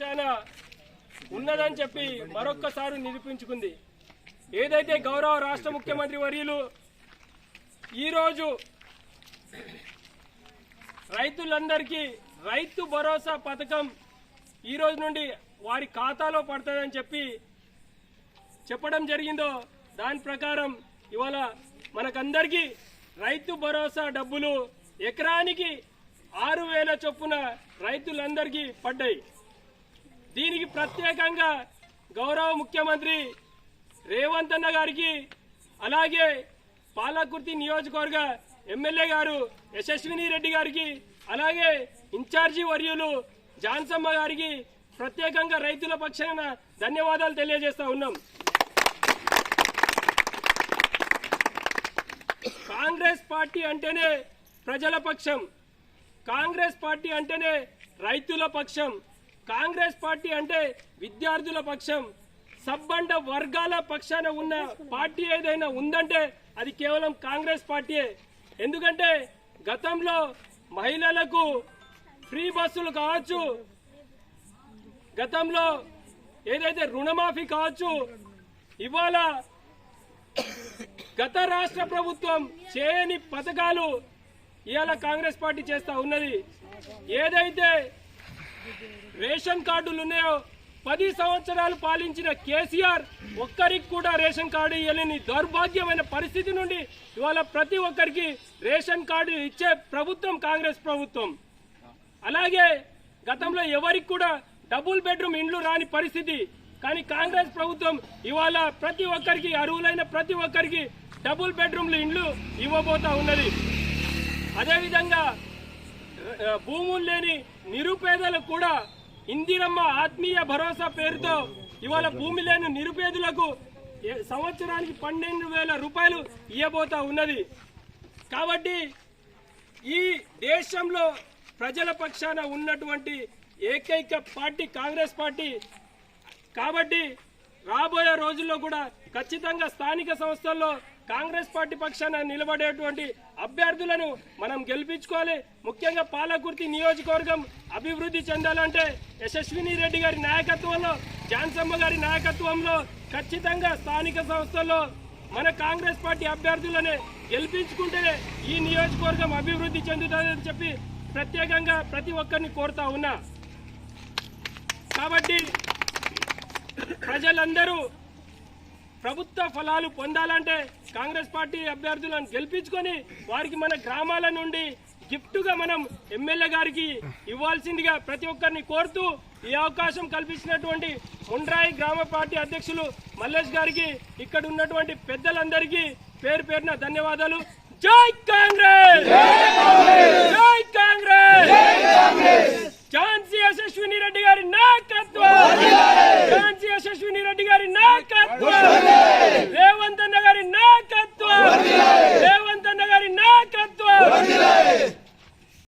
పక్షాన ఉన్నదని చెప్పి మరొక్కసారి నిరూపించుకుంది. ఏదైతే గౌరవ రాష్ట్ర ముఖ్యమంత్రి వర్యులు ఈరోజు రైతులందరికీ రైతు భరోసా పథకం ఈ రోజు నుండి వారి ఖాతాలో పడుతుందని చెప్పి చెప్పడం జరిగిందో దాని ప్రకారం ఇవాళ మనకందరికీ రైతు భరోసా డబ్బులు ఎకరానికి ఆరు వేల చొప్పున రైతులందరికీ పడ్డాయి. దీనికి ప్రత్యేకంగా గౌరవ ముఖ్యమంత్రి రేవంత్ అన్న గారికి అలాగే పాలకుర్తి నియోజకవర్గ ఎమ్మెల్యే గారు యశస్విని రెడ్డి గారికి అలాగే ఇన్ఛార్జి వర్యులు జాన్సమ్మ గారికి ప్రత్యేకంగా రైతుల పక్షాన ధన్యవాదాలు తెలియజేస్తా ఉన్నాం. కాంగ్రెస్ పార్టీ అంటేనే ప్రజల పక్షం. కాంగ్రెస్ పార్టీ అంటేనే రైతుల పక్షం. కాంగ్రెస్ పార్టీ అంటే విద్యార్థుల పక్షం సబ్బండ వర్గాల పక్షాన ఉన్న పార్టీ ఏదైనా ఉందంటే అది కేవలం కాంగ్రెస్ పార్టీయే. ఎందుకంటే గతంలో మహిళలకు ఫ్రీ బస్సులు కావచ్చు గతంలో ఏదైతే రుణమాఫీ కావచ్చు ఇవాళ గత రాష్ట్ర ప్రభుత్వం చేయని పథకాలు ఇవాళ కాంగ్రెస్ పార్టీ చేస్తా ఉన్నది. ఏదైతే రేషన్ కార్డులు ఉన్నాయో పది సంవత్సరాలు పాలించిన కేసీఆర్ ఒక్కరికి కూడా రేషన్ కార్డు ఇవ్వలేని దౌర్భాగ్యమైన పరిస్థితి నుండి ఇవాళ ప్రతి ఒక్కరికి రేషన్ కార్డు ఇచ్చే ప్రభుత్వం కాంగ్రెస్ ప్రభుత్వం. అలాగే గతంలో ఎవరికి కూడా డబుల్ బెడ్రూమ్ ఇండ్లు రాని పరిస్థితి. కానీ కాంగ్రెస్ ప్రభుత్వం ఇవాళ ప్రతి ఒక్కరికి అరువులైన ప్రతి ఒక్కరికి డబుల్ బెడ్రూమ్లు ఇండ్లు ఇవ్వబోతా ఉన్నది. అదేవిధంగా భూములు లేని నిరుపేదలకు కూడా ఇందిరమ్మ ఆత్మీయ భరోసా పేరుతో ఇవాళ భూమి లేని నిరుపేదలకు సంవత్సరానికి పన్నెండు వేల రూపాయలు ఇవ్వబోతా ఉన్నది. కాబట్టి ఈ దేశంలో ప్రజల పక్షాన ఉన్నటువంటి ఏకైక పార్టీ కాంగ్రెస్ పార్టీ. కాబట్టి రాబోయే రోజుల్లో కూడా ఖచ్చితంగా స్థానిక సంస్థల్లో కాంగ్రెస్ పార్టీ పక్షాన నిలబడేటువంటి అభ్యర్థులను మనం గెలిపించుకోవాలి. ముఖ్యంగా పాలకుర్తి నియోజకవర్గం అభివృద్ధి చెందాలంటే యశస్విని రెడ్డి గారి నాయకత్వంలో జాన్సమ్మ గారి నాయకత్వంలో ఖచ్చితంగా స్థానిక సంస్థల్లో మన కాంగ్రెస్ పార్టీ అభ్యర్థులనే గెలిపించుకుంటేనే ఈ నియోజకవర్గం అభివృద్ధి చెందుతుందని చెప్పి ప్రత్యేకంగా ప్రతి ఒక్కరిని కోరుతా ఉన్నా. కాబట్టి ప్రజలందరూ ప్రభుత్వ ఫలాలు పొందాలంటే కాంగ్రెస్ పార్టీ అభ్యర్థులను గెలిపించుకొని వారికి మన గ్రామాల నుండి గిఫ్ట్గా మనం ఎమ్మెల్యే గారికి ఇవ్వాల్సిందిగా ప్రతి ఒక్కరిని కోరుతూ ఈ అవకాశం కల్పించినటువంటి ముండ్రాయి గ్రామ పార్టీ అధ్యక్షులు మల్లేష్ గారికి ఇక్కడ ఉన్నటువంటి పెద్దలందరికీ పేరు పేరున ధన్యవాదాలు. జై కాంగ్రెస్! జై కాంగ్రెస్! ఝాన్సీ యశస్విని రెడ్డి గారి నాయకత్వం! ఝాన్సీ యశస్విని రెడ్డి గారి నాయకత్వం!